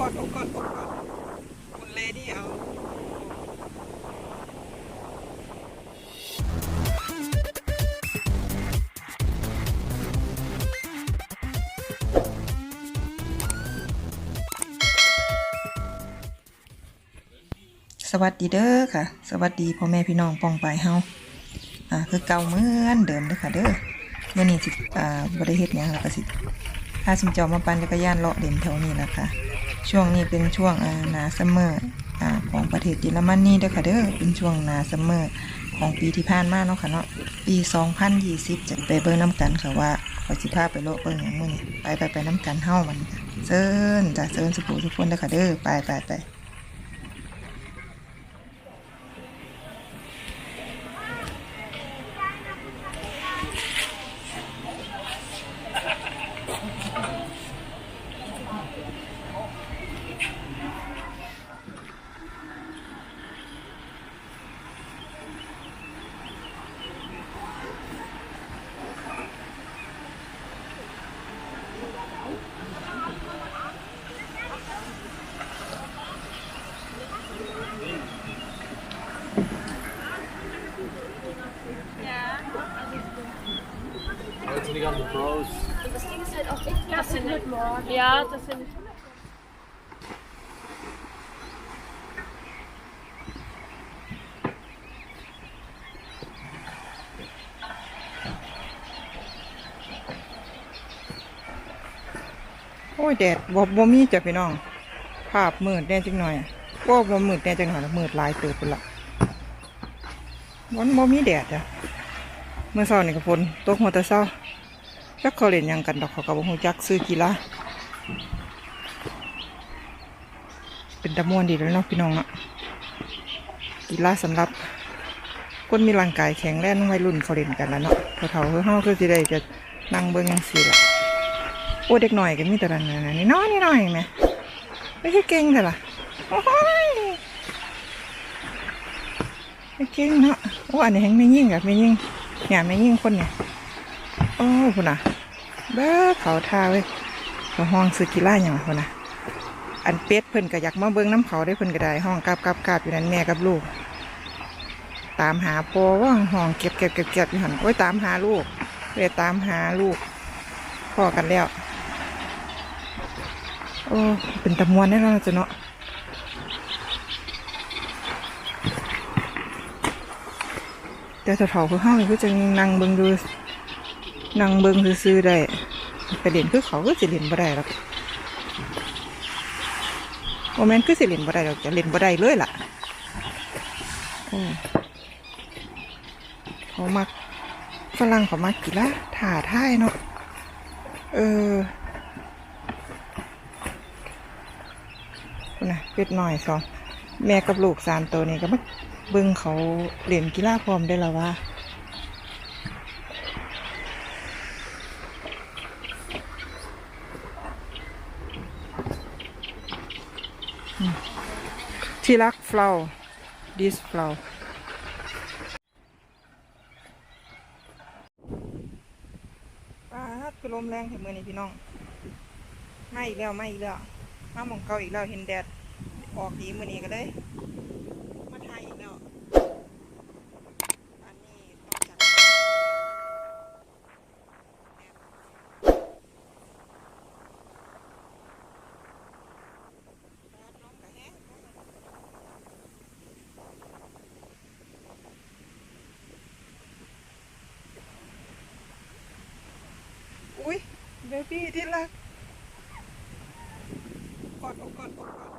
กดกดกดคุณเลดี้เอาสวัสดีเด้อค่ะ สวัสดีพ่อแม่พี่น้องปองไปายเฮาอ่าคือเก่าเหมือนเดิมเด้อค่ะเด้อเมื่อนี้สิอ่าบ่ได้เฮ็ดหยังแล้วก็สิพาสิมเจอมาปั่นจักรยานเลาะเด่นแถวนี้แหละคะ ช่วงนี้เป็นช่วงหนาซัมเมอร์ของประเทศเยอรมนีเด้อค่ะเด้อเป็นช่วงหนาซัมเมอร์ของปีที่ผ่านมาเนาะค่ะเนาะปี 2020 จะไปเบิ่งน้ำกันค่ะว่าขอสิพาไปโลกเบิ่งอยังมื้อนี้ไปไปไปน้ำกันเฮามันเซิร์นจ้ะเซิร์นสุขุทุกคนเด้อค่ะเด้อไปไปไป Das Ding ist halt auch echt das sind mit morgen. Ja, das sind. โอ้ยแดดบ่บ่มีจ้ะพี่น้อง ภาพมืดแน่จังหน่อยก็บ่มืดแน่จังหน่อยละมืดหลายเติบพุ่นละวันบ่มีแดดจ้ะเมื่อเช้านี่ก็ฝนตกหัวแต่เช้าจักเขาเล่นยังกันดอกเขาก็บ่ฮู้จักซื้อกีฬาเป็นตะม่วนดีแล้วเนาะพี่น้องเนาะกีฬาสำหรับคนมีร่างกายแข็งแรงวัยรุ่นเขาเล่นกันแล้วเนาะเฒ่าๆคือเฮาคือสิได้จะนั่งเบิ่งจังซี่ละโอ้เด็กหน่อยก็มีแต่ละนั่นนี่น้อยนี่น้อยไหมไม่ใช่เก่งแต่ละโอ้ยไม่เก่งเนาะโอ้อันนี้แหงไม่ยิ่งอะไม่ยิ่ง เนี่ยไม่ยิ่งคนเนี่ยโอ้คุณน่ะเบ้อเขาท่าเว้ยเขาห้องซื้อกีฬาอย่างคุณน่ะอันเป็ดเพิ่นก็อยากมาเบิ้งน้ำเขาได้เพิ่นก็ได้ห้องกาบกาบกาบอยู่นั่นแม่กับลูก ตามหาโปว่าห้องเก็บเก็บเก็บเก็บอยู่หันโอ้ยตามหาลูกเลยตามหาลูกพ่อกันแล้ว โอ้เป็นตะมวนได้แล้วจ้ะเนาะ แต่ถ้าเฒ่าคือเฮานี่คือจะนั่งเบิ่งดูนั่งเบิ่งซื่อได้ไปเล่นคือเขาก็สิเล่นบ่ได้หรอกโมแมนคือสิเล่นบ่ได้หรอกจะเล่นบ่ได้เลยล่ะเขามักฝรั่งเขามักกีฬาถ่าท่ายเนาะเออพุ่นนะเป็ดหน่อยสองแม่กับลูกสามตัวนี้ก็มา เบิ่งเขาเล่นกีฬาพร้อมได้แล้วว่าที่รักฟลาวดิสฟลาวป้าดคือลมแรงเห็นมือนี่พี่น้องไม่อีกแล้วไม่อีกแล้วมาหมองเกาอีกแล้วเห็นแดดออกดีมือนี้ก็เลย มาถ่ายอีกแล้วอันนี้ต้องจัดแดดลงกะแห้งอุ้ย เบบี้ที่รักกดอกกอดอกกอด